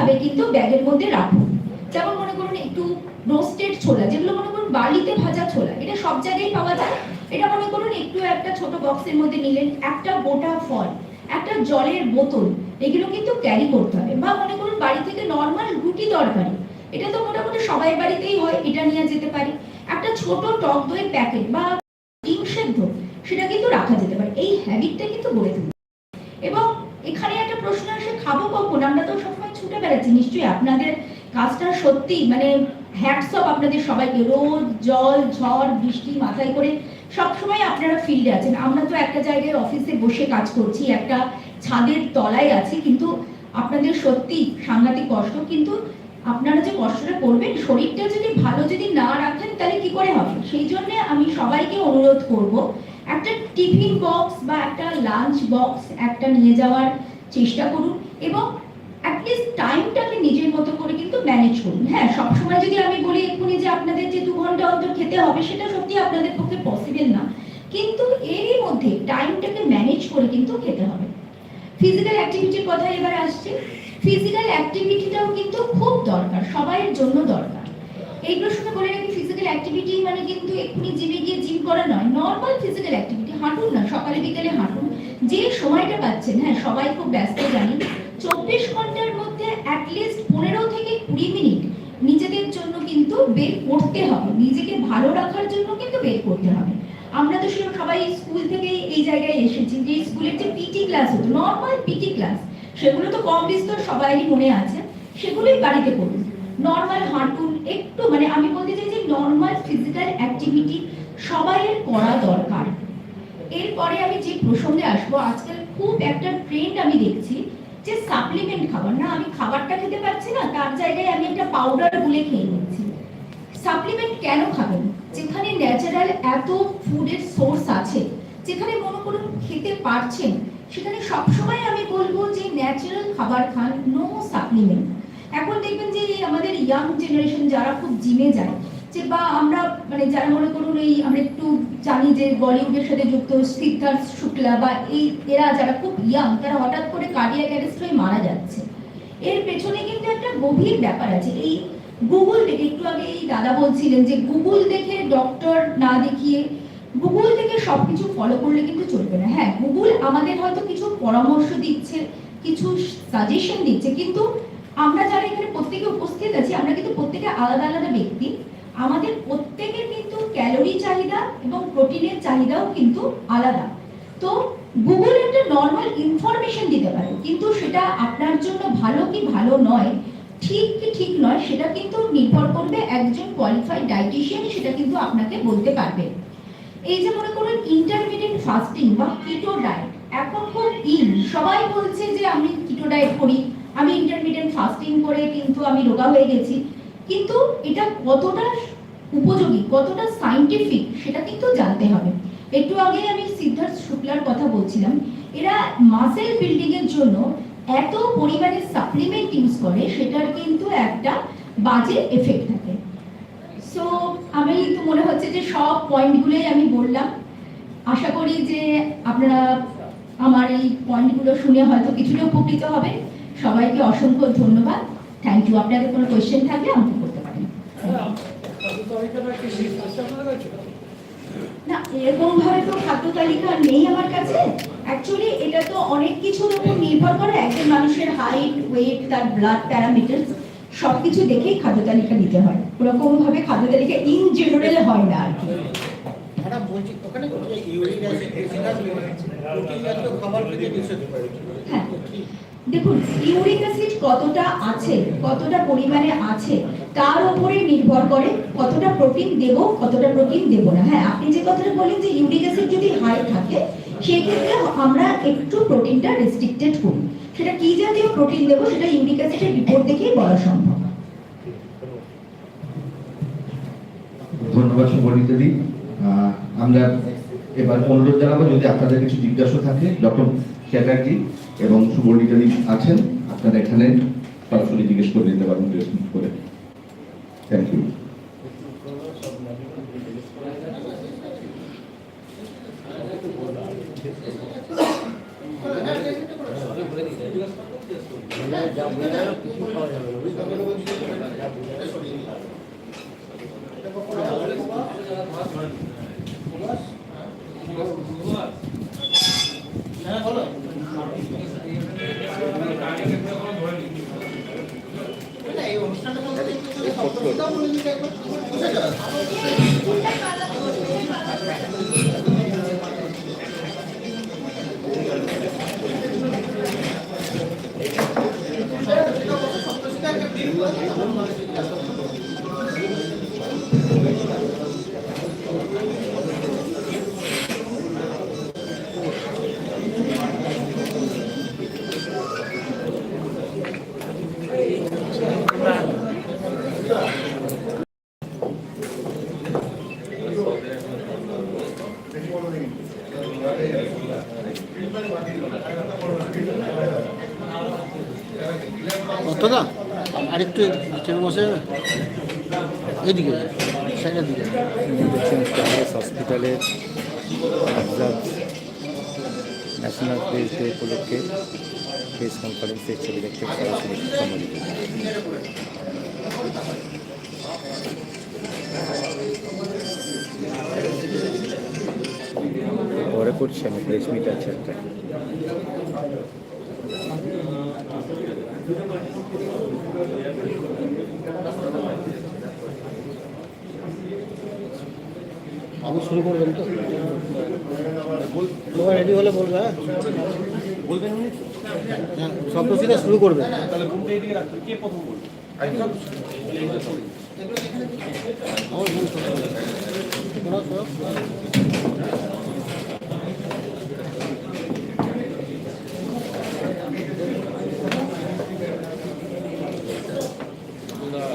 ভাবে কিন্তু ব্যাগের মধ্যে রাখুন যেমন মনে করুন একটু রোস্টেড ছোলা, যেগুলো মনে করুন বালিতে ভাজা ছোলা, এটা সব জায়গায় পাওয়া যায়। এটা মনে করুন একটু একটা ছোট বক্সের মধ্যে নিলেন, একটা গোটা ফল, একটা জলের বোতল, এগুলো কিন্তু ক্যারি করতে হবে। বা মনে করুন বাড়ি থেকে নর্মাল রুটি তরকারি, এটা তো মোটামুটি সবাই বাড়িতেই হয়, এটা নিয়ে যেতে পারি। একটা ছোট টক দই প্যাকেট বা ডিম সেদ্ধ, সেটা কিন্তু রাখা যেতে পারে। এই হ্যাবিটটা কিন্তু গড়ে তুলবে এবং এখানে একটা প্রশ্ন আসে, খাব কখন? আমরা তো সবসময় ছুটে বেড়াচ্ছি নিশ্চয়ই আপনাদের কাজটা সত্যি মানে হ্যাটস অফ আপনাদের সবাইকে। রোদ, জল, ঝড়, বৃষ্টি মাথায় করে সবসময় আপনারা ফিল্ডে আছেন। আমরা তো একটা জায়গায় অফিসে বসে কাজ করছি, একটা ছাদের তলায় আছি, কিন্তু আপনাদের সত্যি সাংঘাতিক কষ্ট, কিন্তু আপনারা যে কষ্টটা করবেন, শরীরটা যদি ভালো যদি না রাখেন, তাহলে কি করে হবে? সেই জন্য আমি সবাইকে অনুরোধ করব, একটা টিফিন বক্স বা একটা লাঞ্চ বক্স একটা নিয়ে যাওয়ার চেষ্টা করুন, এবং অ্যাটলিস্ট টাইমটাকে নিজের মতো করে কিন্তু ম্যানেজ করুন। হ্যাঁ সবসময় যদি আমি বলি এক্ষুনি যে আপনাদের যে দু ঘণ্টা অন্তর খেতে হবে, সেটা সত্যি আপনাদের পক্ষে পসিবল না। কিন্তু এরই মধ্যে টাইমটাকে ম্যানেজ করে কিন্তু খেতে হবে। ফিজিক্যাল অ্যাক্টিভিটির কথা এবার আসছে। ফিজিক্যাল অ্যাক্টিভিটিটাও কিন্তু খুব দরকার, সবাইয়ের জন্য দরকার। এই প্রশ্নে বলে রাখি ফিজিক্যাল অ্যাক্টিভিটি মানে কিন্তু এক্ষুনি জিমে গিয়ে জিম করা নয় নর্মাল ফিজিক্যাল অ্যাক্টিভিটি হাঁটুন না, সকালে বিকেলে হাঁটুন। যে সময়টা পাচ্ছেন হ্যাঁ সবাই খুব ব্যস্ত জানি চব্বিশ ঘণ্টার মধ্যে অ্যাটলিস্ট পনেরো থেকে কুড়ি মিনিট নিজেদের জন্য কিন্তু বের করতে হবে। নিজেকে ভালো রাখার জন্য কিন্তু বের করতে হবে। আমরা তো সেরকম সবাই স্কুল থেকে এই জায়গায় এসেছি যে স্কুলের যে পিটি ক্লাস হতো নর্মাল পিটি ক্লাস সেগুলো তো কম বিস্তর সবারই মনে আছে, সেগুলোই বাড়িতে করুন। নর্মাল হাঁটুন, একটু মানে আমি বলতে চাই যে নর্মাল ফিজিক্যাল অ্যাক্টিভিটি সবাইয়ের করা দরকার। এরপরে আমি যে প্রসঙ্গে আসব, আজকাল খুব একটা ট্রেন্ড আমি দেখছি যে সাপ্লিমেন্ট খাবার, না, আমি খাবারটা খেতে পারছি না, তার জায়গায় আমি একটা পাউডার গুলে খেয়ে নিচ্ছি। সাপ্লিমেন্ট কেন খাবেন? যেখানে ন্যাচারাল এত ফুডের সোর্স আছে, যেখানে মনে করুন খেতে পারছেন, সেখানে সবসময় আমি বলব যে ন্যাচারাল খাবার খান নো সাপ্লিমেন্ট এখন দেখবেন যে আমাদের ইয়াং জেনারেশন যারা খুব জিমে যায় যে বা আমরা মানে যারা মনে করুন এই আমরা একটু জানি যে বলিউডের সাথে যুক্ত সিদ্ধার্থ শুক্লা বা এই, এরা যারা খুব ইয়াং তারা হঠাৎ করে কার্ডিয়াক অ্যারেস্ট হয়ে মারা যাচ্ছে। এর পেছনে কিন্তু একটা গভীর ব্যাপার আছে। এই গুগল দেখে, একটু আগে এই দাদা বলছিলেন যে গুগল দেখে ডক্টর না দেখিয়ে গুগল থেকে সবকিছু ফলো করলে কিন্তু চলবে না। হ্যাঁ গুগল আমাদের হয়তো কিছু পরামর্শ দিচ্ছে, কিছু সাজেশন দিচ্ছে, কিন্তু আমরা যারা এখানে প্রত্যেকে উপস্থিত আছি, আমরা কিন্তু প্রত্যেকে আলাদা আলাদা ব্যক্তি। আমাদের প্রত্যেকের কিন্তু ক্যালোরি চাহিদা এবং প্রোটিনের চাহিদাও কিন্তু আলাদা। তো গুগল একটা নর্মাল ইনফরমেশন দিতে পারে, কিন্তু সেটা আপনার জন্য ভালো কি ভালো নয়, ঠিক কি ঠিক নয়, সেটা কিন্তু নির্ভর করবে একজন কোয়ালিফাইড ডায়েটিশিয়ান সেটা কিন্তু আপনাকে বলতে পারবে। এই যে মনে করুন ইন্টারমিডিয়েট ফাস্টিং বা কিটো ডায়েট এখন খুব ইন সবাই বলছে যে আমি কিটো ডায়েট করি, আমি ইন্টারমিডিয়েট ফাস্টিং করে কিন্তু আমি রোগা হয়ে গেছি। কিন্তু এটা কতটা উপযোগী, কতটা সাইন্টিফিক সেটা কিন্তু জানতে হবে। একটু আগে আমি সিদ্ধার্থ শুক্লার কথা বলছিলাম, এরা মাসেল বিল্ডিং এর জন্য এত পরিমাণে সাপ্লিমেন্ট ইউজ করে, সেটার কিন্তু একটা বাজে এফেক্ট থাকে। সো আমি তো মনে হচ্ছে যে সব পয়েন্টগুলোই আমি বললাম। আশা করি যে আপনারা আমার এই পয়েন্টগুলো শুনে হয়তো কিছুটা উপকৃত হবে। সবাইকে অসংখ্য ধন্যবাদ। থ্যাংক ইউ আপনাদের কোনো কোয়েশ্চেন থাকলে আমাকে করতে পারেন। না এরকম ভাবে তো খাদ্য তালিকা নেই আমার কাছে। অ্যাকচুয়ালি এটা তো অনেক কিছুর উপর নির্ভর করে একজন মানুষের হাইট ওয়েট তার ব্লাড প্যারামিটার সবকিছু দেখেই খাদ্য তালিকা দিতে হয়। ওরকম ভাবে খাদ্য তালিকা ইন জেনারেল হয় না আর কি। হ্যাঁ। দেখুন ইউরিক অ্যাসিড কতটা আছে, কতটা পরিমাণে আছে, তার উপরে নির্ভর করে কতটা প্রোটিন দেব, কতটা প্রোটিন দেব না। হ্যাঁ আপনি যে কথাটা বলেন যে ইউরিক অ্যাসিড যদি হাই থাকে, সেক্ষেত্রে আমরা একটু প্রোটিনটা রেস্ট্রিক্টেড করি। সেটা কি জাতীয় প্রোটিন দেবো, সেটা ইউরিক অ্যাসিডের রিপোর্ট দেখেই বলা সম্ভব। ধন্যবাদ সুবর্ণিতাদি আমরা এবার অনুরোধ জানাব, যদি আপনাদের কিছু জিজ্ঞাসা থাকে, ডক্টর চ্যাটার্জি এবং সুবর্ণিতাদি আছেন আপনারা এখানে সরাসরি জিজ্ঞেস করে নিতে পারেন করে থ্যাংক ইউ চেপে বসে এদিকে, সাইডের দিকে। ন্যাশনাল প্রেস ডে উপলক্ষে প্রেস কনফারেন্সের ছবি দেখতে সরাসরি পরে করছি আমি, প্রেস মিট আছে একটা। আপনি শুরু করবেন তো। তোমার রেডি হলে বলবে হ্যাঁ? বলবেন উনি? হ্যাঁ সপ্তশীলা শুরু করবে। বলবে? আমার ভুল শোনো সব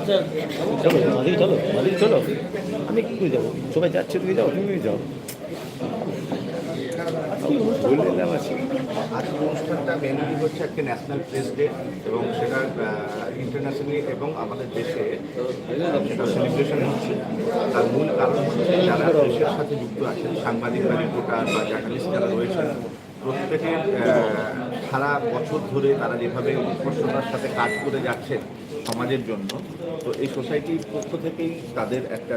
চলো মাদিকে চলো মাদিকে চলো আমি কি যাব সবাই যাচ্ছে তুমি যাও তুমি যাও আজকের অনুষ্ঠানটা মেনলি হচ্ছে একটা ন্যাশনাল প্রেস ডে এবং সেটা ইন্টারন্যাশনালি এবং আমাদের দেশে সেটা সেলিব্রেশন হচ্ছে তার মূল কারণ হচ্ছে যারা দেশের সাথে যুক্ত আছেন সাংবাদিক বা রিপোর্টার বা জার্নালিস্ট যারা রয়েছেন প্রত্যেকে সারা বছর ধরে তারা যেভাবে উৎকর্ষতার সাথে কাজ করে যাচ্ছেন সমাজের জন্য। তো এই সোসাইটির পক্ষ থেকেই তাদের একটা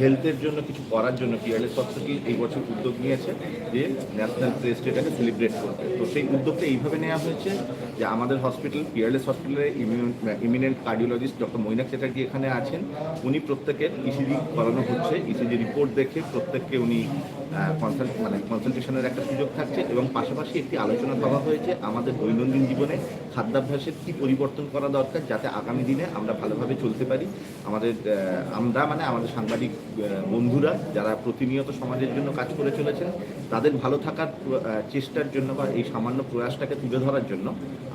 হেলথের জন্য, কিছু করার জন্য পিআরএস সপ্তাহটি এই বছর উদ্যোগ নিয়েছে যে ন্যাশনাল প্রেস ডেটাকে সেলিব্রেট করতে তো সেই উদ্যোগটা এইভাবে নেওয়া হয়েছে যে আমাদের হসপিটাল পিআরএস হসপিটালে eminent cardiologist doctor Moinak Chatterjee এখানে আছেন। উনি প্রত্যেকের ইসিজি করানো হচ্ছে। ইসিজি রিপোর্ট দেখে প্রত্যেককে উনি কনসাল্ট মানে কনসালটেশনের একটা সুযোগ থাকছে এবং পাশাপাশি একটি আলোচনা করা হয়েছে আমাদের দৈনন্দিন জীবনে খাদ্যাভ্যাসের কী পরিবর্তন করা দরকার যাতে আগামী দিনে আমরা ভালোভাবে চলতে পারি। আমাদের আমরা মানে আমাদের সাংবাদিক বন্ধুরা যারা প্রতিনিয়ত সমাজের জন্য কাজ করে চলেছেন তাদের ভালো থাকার চেষ্টার জন্য বা এই সামান্য প্রয়াসটাকে তুলে ধরার জন্য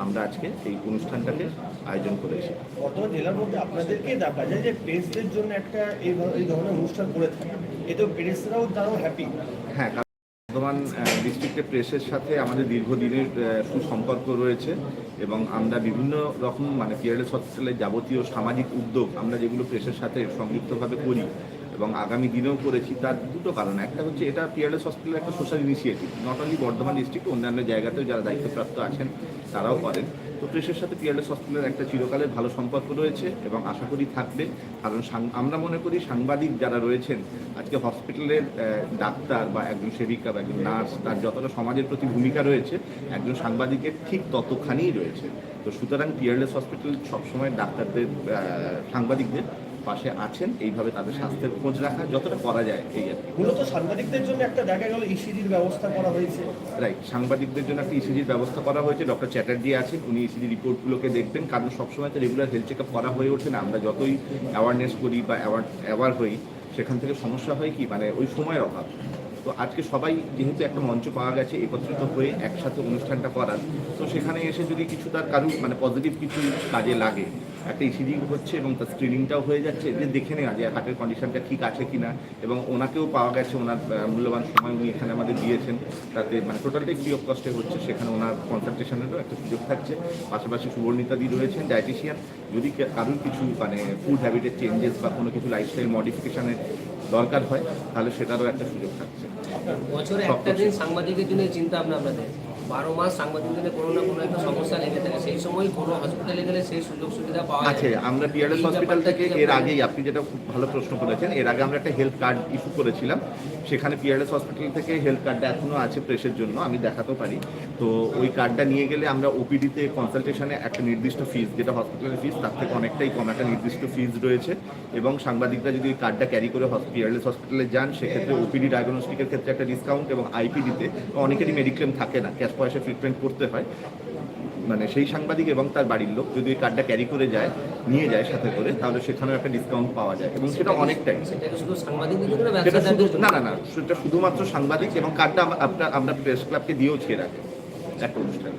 আমরা আজকে এই অনুষ্ঠানটাকে আয়োজন করেছি বর্তমান জেলার মধ্যে আপনাদেরকে দেখা যায় যে প্রেসদের জন্য একটা এই ধরনের অনুষ্ঠান করে থাকে। এতে প্রেসরাও তারাও হ্যাপি হ্যাঁ কারণ বর্ধমান ডিস্ট্রিক্টের প্রেসের সাথে আমাদের দীর্ঘদিনের সুসম্পর্ক রয়েছে এবং আমরা বিভিন্ন রকম মানে পিয়ারলেস হসপিটালের যাবতীয় সামাজিক উদ্যোগ আমরা যেগুলো প্রেসের সাথে সংযুক্তভাবে করি এবং আগামী দিনেও করেছি, তার দুটো কারণ। একটা হচ্ছে এটা পিয়ারলেস হসপিটালের একটা social initiative not only Bardhaman district অন্যান্য জায়গাতেও যারা দায়িত্বপ্রাপ্ত আছেন, তারাও করেন। তো প্রেসের সাথে পিয়ারলেস হসপিটালের একটা চিরকালের ভালো সম্পর্ক রয়েছে এবং আশা করি থাকবে। কারণ আমরা মনে করি সাংবাদিক যারা রয়েছেন, আজকে হসপিটালের ডাক্তার বা একজন সেবিকা বা একজন নার্স, তার যতটা সমাজের প্রতি ভূমিকা রয়েছে, একজন সাংবাদিকের ঠিক ততখানিই রয়েছে। তো সুতরাং পিয়ারলেস হসপিটাল সবসময় ডাক্তারদের সাংবাদিকদের পাশে আছেন এইভাবে তাদের স্বাস্থ্যের খোঁজ রাখা যতটা করা যায় এই আর কি। মূলত সাংবাদিকদের জন্য একটা দেখা গেল ইসিজির ব্যবস্থা করা হয়েছে। রাইট সাংবাদিকদের জন্য একটা ইসিজির ব্যবস্থা করা হয়েছে ডক্টর চ্যাটার্জি আছেন উনি ইসিজি রিপোর্টগুলোকে দেখবেন কারণ সবসময় তো রেগুলার হেলথ চেক আপ করা হয়ে ওঠে না আমরা যতই অ্যাওয়ারনেস করি বা অ্যাওয়ার হই সেখান থেকে সমস্যা হয় কি মানে ওই সময়ের অভাব। তো আজকে সবাই যেহেতু একটা মঞ্চ পাওয়া গেছে একত্রিত হয়ে একসাথে অনুষ্ঠানটা করার তো সেখানে এসে যদি কিছু তার কারুর মানে পজিটিভ কিছু কাজে লাগে একটা ইসিজি হচ্ছে এবং তার স্ক্রিনিংটাও হয়ে যাচ্ছে। যে দেখে নেওয়া যে হার্টের কন্ডিশনটা ঠিক আছে কি না এবং ওনাকেও পাওয়া গেছে ওনার মূল্যবান সময় উনি এখানে আমাদের দিয়েছেন। তাতে মানে টোটালটাই ফ্রি অফ কস্টে হচ্ছে সেখানে ওনার কনসালটেশনেরও একটা সুযোগ থাকছে। পাশাপাশি সুবর্ণিতাদি রয়েছেন ডায়েটিশিয়ান যদি কারোর কিছু মানে ফুড হ্যাবিটের চেঞ্জেস বা কোনো কিছু লাইফস্টাইল মডিফিকেশানের দরকার হয় তাহলে সেটারও একটা সুযোগ থাকছে। বছরে একটা দিন সাংবাদিকের জন্য চিন্তা ভাবনা আপনাদের? বারো মাস সাংবাদিকদের কোনো না কোনো একটা সমস্যা লেগে থাকে। সেই সময় কোনো হসপিটালে গেলে সেই সুযোগ সুবিধা পাওয়া আছে আমরা পিআরএস হসপিটাল থেকে এর আগেই আপনি যেটা খুব ভালো প্রশ্ন করেছেন এর আগে আমরা একটা হেলথ কার্ড ইস্যু করেছিলাম। সেখানে পিআরএস হসপিটাল থেকে হেলথ কার্ডটা এখনও আছে প্রেসের জন্য আমি দেখাতেও পারি। তো ওই কার্ডটা নিয়ে গেলে আমরা ওপিডিতে কনসালটেশনে একটা নির্দিষ্ট ফিস যেটা হসপিটালের ফিস তার থেকে অনেকটাই কম একটা নির্দিষ্ট ফিস রয়েছে। এবং সাংবাদিকরা যদি ওই কার্ডটা ক্যারি করে পিআরএস হসপিটালে যান সেক্ষেত্রে ওপিডি ডায়াগনস্টিকের ক্ষেত্রে একটা ডিসকাউন্ট এবং আইপিডিতে অনেকেরই মেডিক্লেম থাকে না ক্যাশ পয়সা ট্রিটমেন্ট করতে হয়। মানে সেই সাংবাদিক এবং তার বাড়ির লোক যদি কার্ডটা ক্যারি করে যায় নিয়ে যায় সাথে করে তাহলে সেখানেও একটা ডিসকাউন্ট পাওয়া যায় এবং সেটা অনেকটাই। সেটা শুধু না না না সেটা শুধুমাত্র সাংবাদিক এবং কার্ডটা আপনার আমরা প্রেস ক্লাবকে দিয়েও ছেড়ে আগে একটা অনুষ্ঠান।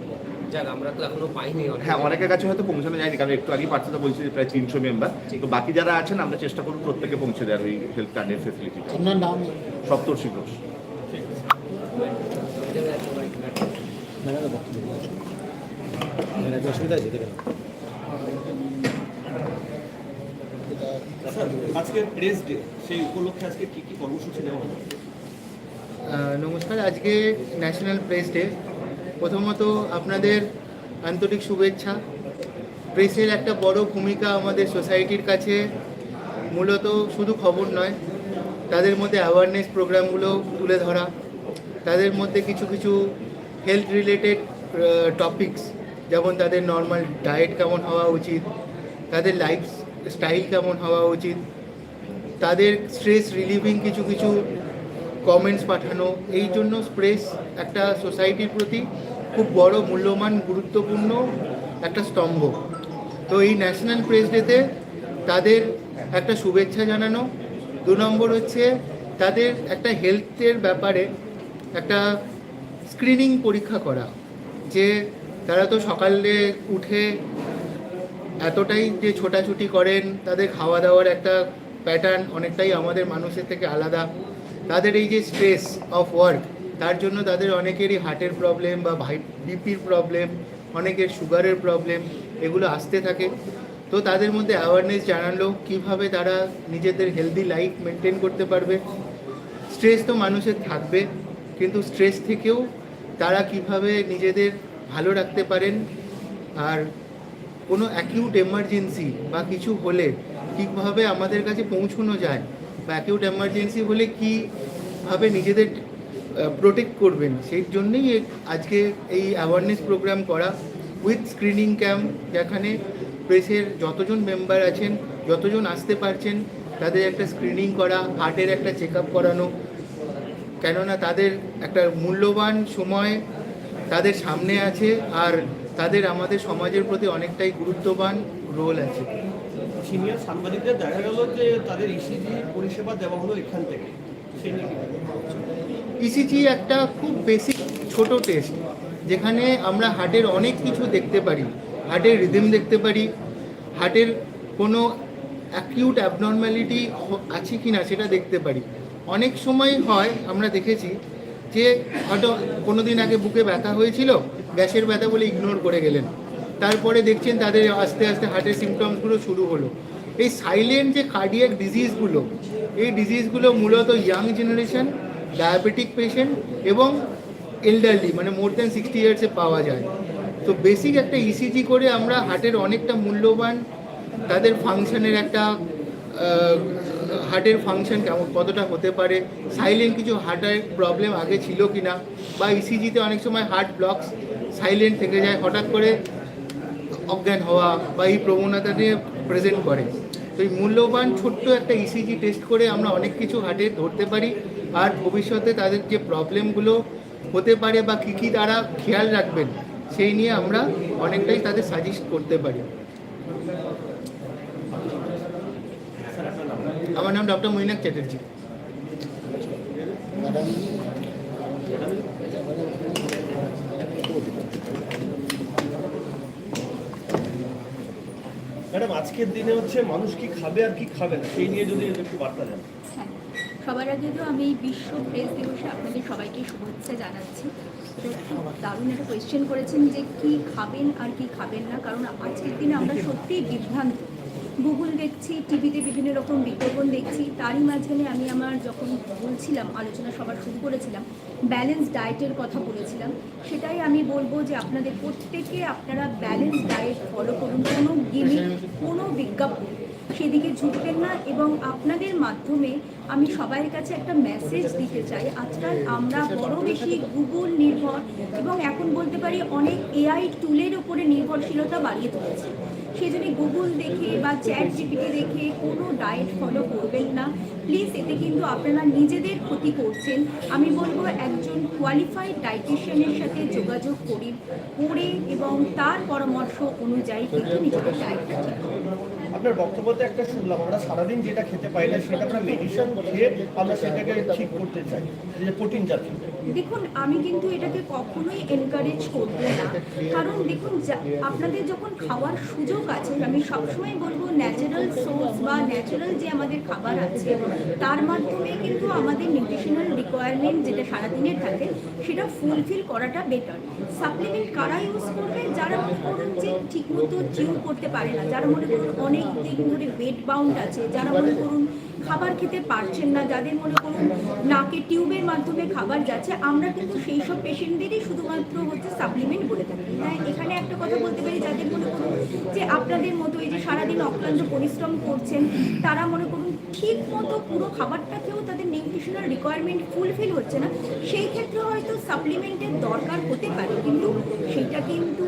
আমরা তো এখনও পাইনি হ্যাঁ অনেকের কাছে হয়তো পৌঁছানো যায়নি কারণ একটু আগেই পার্থতা বলছি যে প্রায় তিনশো মেম্বার তো বাকি যারা আছেন আমরা চেষ্টা করব প্রত্যেকে পৌঁছে দেওয়ার ওই হেলথ কার্ডের ফেসিলিটি সপ্তর্ষি ঘোষ। অসুবিধা আছে দেখে নাও। স্যার আজকে প্রেস ডে সেই উপলক্ষে আজকে কি কি কর্মসূচি নেওয়া হবে নমস্কার আজকে ন্যাশনাল প্রেস ডে প্রথমত আপনাদের আন্তরিক শুভেচ্ছা। প্রেসের একটা বড় ভূমিকা আমাদের সোসাইটির কাছে মূলত শুধু খবর নয় তাদের মধ্যে অ্যাওয়ারনেস প্রোগ্রামগুলো তুলে ধরা তাদের মধ্যে কিছু কিছু হেলথ রিলেটেড টপিকস যেমন তাদের নর্মাল ডায়েট কেমন হওয়া উচিত, তাদের লাইফ স্টাইল কেমন হওয়া উচিত, তাদের স্ট্রেস রিলিভিং কিছু কিছু কমেন্টস পাঠানো, এই জন্য স্প্রেস একটা সোসাইটির প্রতি খুব বড় মূল্যবান, গুরুত্বপূর্ণ একটা স্তম্ভ। তো এই ন্যাশনাল প্রেস ডেতে তাদের একটা শুভেচ্ছা জানানো। দু নম্বর হচ্ছে তাদের একটা হেলথের ব্যাপারে একটা স্ক্রিনিং পরীক্ষা করা, যে তারা তো সকালে উঠে এতটাই যে ছোটাছুটি করেন, তাদের খাওয়া দাওয়ার একটা প্যাটার্ন অনেকটাই আমাদের মানুষের থেকে আলাদা। তাদের এই যে স্ট্রেস অফ ওয়ার্ক তার জন্য তাদের অনেকেরই হার্টের প্রবলেম বা ভাই বিপির প্রবলেম অনেকের সুগারের প্রবলেম এগুলো আসতে থাকে। তো তাদের মধ্যে অ্যাওয়ারনেস জানালো কীভাবে তারা নিজেদের হেলদি লাইফ মেনটেন করতে পারবে। স্ট্রেস তো মানুষের থাকবে, কিন্তু স্ট্রেস থেকেও তারা কীভাবে নিজেদের ভালো রাখতে পারেন আর কোনো অ্যাকিউট এমার্জেন্সি বা কিছু হলে কীভাবে আমাদের কাছে পৌঁছানো যায় বা অ্যাকিউট এমার্জেন্সি হলে কীভাবে নিজেদের প্রোটেক্ট করবেন সেই জন্যই আজকে এই অ্যাওয়ারনেস প্রোগ্রাম করা। উইথ স্ক্রিনিং ক্যাম্প যেখানে প্রেসের যতজন মেম্বার আছেন, যতজন আসতে পারছেন, তাদের একটা স্ক্রিনিং করা হার্টের একটা চেক আপ করানো কেননা তাদের একটা মূল্যবান সময় তাদের সামনে আছে আর তাদের আমাদের সমাজের প্রতি অনেকটাই গুরুত্ববান রোল আছে। সিনিয়র সাংবাদিকদের দেখা গেল যে তাদের ইসিজি পরিষেবা দেওয়া হলো এখান থেকে? ইসিজি একটা খুব বেসিক ছোট টেস্ট যেখানে আমরা হার্টের অনেক কিছু দেখতে পারি হার্টের রিদম দেখতে পারি হার্টের কোনো অ্যাকিউট অ্যাবনর্ম্যালিটি আছে কি না সেটা দেখতে পারি। অনেক সময় হয়, আমরা দেখেছি যে হয়তো কোনো দিন আগে বুকে ব্যথা হয়েছিল, গ্যাসের ব্যথা বলে ইগনোর করে গেলেন। তারপরে দেখছেন তাদের আস্তে আস্তে হার্টের সিমটমসগুলো শুরু হলো। এই সাইলেন্ট যে কার্ডিয়াক ডিজিজগুলো এই ডিজিজগুলো মূলত ইয়াং জেনারেশন ডায়াবেটিক পেশেন্ট এবং এল্ডারলি মানে মোর দ্যান সিক্সটি ইয়ার্সে পাওয়া যায়। তো বেসিক একটা ইসিজি করে আমরা হার্টের অনেকটা মূল্যবান, তাদের ফাংশনের একটা হার্টের ফাংশন কেমন, কতটা হতে পারে সাইলেন্ট কিছু হার্টের প্রবলেম আগে ছিল কি না বা ইসিজিতে অনেক সময় হার্ট ব্লকস সাইলেন্ট থেকে যায়, হঠাৎ করে অজ্ঞান হওয়া বা এই প্রবণতা নিয়ে প্রেজেন্ট করে। তো এই মূল্যবান ছোট্ট একটা ইসিজি টেস্ট করে আমরা অনেক কিছু হার্টে ধরতে পারি, আর ভবিষ্যতে তাদের যে প্রবলেমগুলো হতে পারে বা কী কী তারা খেয়াল রাখবেন, সেই নিয়ে আমরা অনেকটাই তাদের সাজেস্ট করতে পারি। আমার নাম ডক্টর মৈনাক চ্যাটার্জি। ম্যাডাম আজকের দিনে হচ্ছে মানুষ কি খাবে আর কি খাবে না? সেই নিয়ে যদি একটু বার্তা দেন। হ্যাঁ সবার আগে তো আমি বিশ্ব প্রেস দিবসে আপনাদের সবাইকে শুভেচ্ছা জানাচ্ছি। দারুণ একটা কোয়েশ্চেন করেছেন যে কি খাবেন আর কি খাবেন না? কারণ আজকের দিনে আমরা সত্যিই বিভ্রান্ত। গুগল দেখছি, টিভিতে বিভিন্ন রকম বিজ্ঞাপন দেখছি, তারই মাঝখানে আমি আমার যখন বলছিলাম, আলোচনা সবার শুরু করেছিলাম ব্যালেন্স ডায়েটের কথা বলেছিলাম, সেটাই আমি বলব যে আপনাদের প্রত্যেকে আপনারা ব্যালেন্স ডায়েট ফলো করুন। কোনো গিমিক কোনো বিজ্ঞাপন সেদিকে ঝুঁকবেন না এবং আপনাদের মাধ্যমে আমি সবার কাছে একটা মেসেজ দিতে চাই। আজকাল আমরা বড় বেশি গুগল নির্ভর এবং এখন বলতে পারি অনেক এআই টুলের উপরে নির্ভরশীলতা বাড়িয়ে তুলেছে। সেই জন্য গুগল দেখে বা চ্যাট জিপিটি দেখে কোনো ডায়েট ফলো করবেন না। প্লিজ এতে কিন্তু আপনারা নিজেদের ক্ষতি করছেন। আমি বলব একজন কোয়ালিফাইড ডায়েটিশিয়ানের সাথে যোগাযোগ করি, করে এবং তার পরামর্শ অনুযায়ী কিন্তু নিজেদের ডায়েটটা ঠিক আপনার বক্তব্যতে একটা শুনলাম, আমরা সারাদিন যেটা খেতে পাই না, সেটা আমরা মেডিসিন খেয়ে আমরা সেটাকে ঠিক করতে চাই, যে প্রোটিন জাতীয়। দেখুন, আমি কিন্তু এটাকে কখনোই এনকারেজ করব না। কারণ দেখুন আপনাদের যখন খাওয়ার সুযোগ আছে, আমি সবসময় বলব ন্যাচারাল সোর্স বা ন্যাচারাল যে আমাদের খাবার আছে, তার মাধ্যমে কিন্তু আমাদের নিউট্রিশনাল রিকোয়ারমেন্ট যেটা সারাদিনের থাকে, সেটা ফুলফিল করাটা বেটার সাপ্লিমেন্ট কারা ইউজ করবে? যারা মনে করুন যে ঠিকমতো চিউ করতে পারে না, যারা মনে করুন অনেক দিন ধরে ওয়েট বাউন্ড আছে। যারা মনে করুন খাবার খেতে পারছেন না, যাদের মনে করুন নাকে টিউবের মাধ্যমে খাবার যাচ্ছে, আমরা কিন্তু সেই সব পেশেন্টদেরই শুধুমাত্র হচ্ছে সাপ্লিমেন্ট বলে থাকি। হ্যাঁ এখানে একটা কথা বলতে পারি, যাদের মনে করুন যে আপনাদের মতো এই যে সারাদিন অক্লান্ত পরিশ্রম করছেন, তারা মনে করুন ঠিক মতো পুরো খাবারটা খেয়েও তাদের নিউট্রিশনাল রিকোয়ারমেন্ট ফুলফিল হচ্ছে না সেই ক্ষেত্রে হয়তো সাপ্লিমেন্টের দরকার হতে পারে, কিন্তু সেটা কিন্তু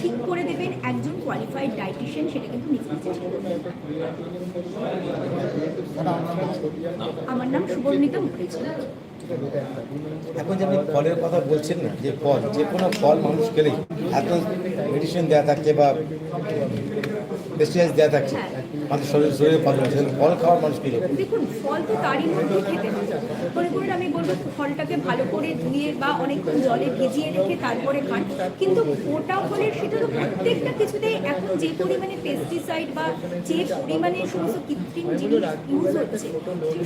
ঠিক করে দেবেন একজন কোয়ালিফাইড ডায়েটিশিয়ান সেটা কিন্তু। আমার নাম সুবর্ণিতা মুখার্জি এখন যে আপনি ফলের কথা বলছেন না, যে ফল, যে কোনো ফল মানুষ খেলেই এত মেডিসিন দেওয়া থাকছে বা পেস্টিসাইড দেওয়া থাকছে। আমাদের শরীর শরীরে ফল হচ্ছে ফল খাওয়ার মানুষ কী দেখুন ফল তো তারই মধ্যে খেতে মনে করুন আমি বলব ফলটাকে ভালো করে ধুয়ে বা অনেকক্ষণ জলে ভিজিয়ে রেখে তারপরে খান। কিন্তু ওটা ফলের সেটা তো প্রত্যেকটা কিছুতেই এখন যে পরিমাণে পেস্টিসাইড বা যে পরিমাণে সমস্ত কৃত্রিম জিনিস ইউজ হচ্ছে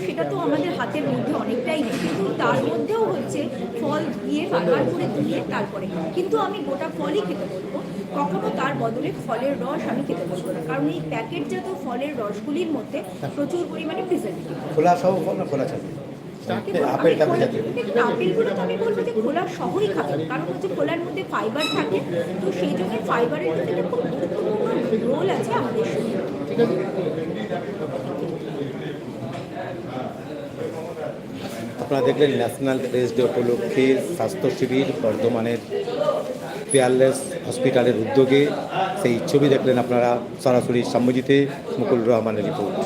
সেটা তো আমাদের হাতের মধ্যে অনেকটাই নেই। কিন্তু তার মধ্যেও হচ্ছে ফল ধুয়ে বারবার করে ধুয়ে তারপরে কিন্তু আমি গোটা ফলই খেতে বলব। কখনো তার বদলে ফলের রস আমি খেতে বলব না। কারণ এই প্যাকেটজাত ফলের রসগুলির মধ্যে প্রচুর পরিমাণে প্রিজার্ভেটিভ খোলা সহ ফল না খোলা ছাড়া? আপেল টাপেল আপেলগুলো তো আমি বলব যে খোলা শহরই খাবেন কারণ হচ্ছে খোলার মধ্যে ফাইবার থাকে তো সেই জন্য ফাইবারের কিন্তু একটা খুব গুরুত্বপূর্ণ রোল আছে আমাদের শরীরে। আপনারা দেখলেন ন্যাশনাল প্রেস ডে উপলক্ষে স্বাস্থ্য শিবির বর্ধমানের পেয়ারলেস হসপিটালের উদ্যোগে সেই ছবি দেখলেন আপনারা সরাসরি সম্মুজিতে মুকুল রহমানের রিপোর্ট।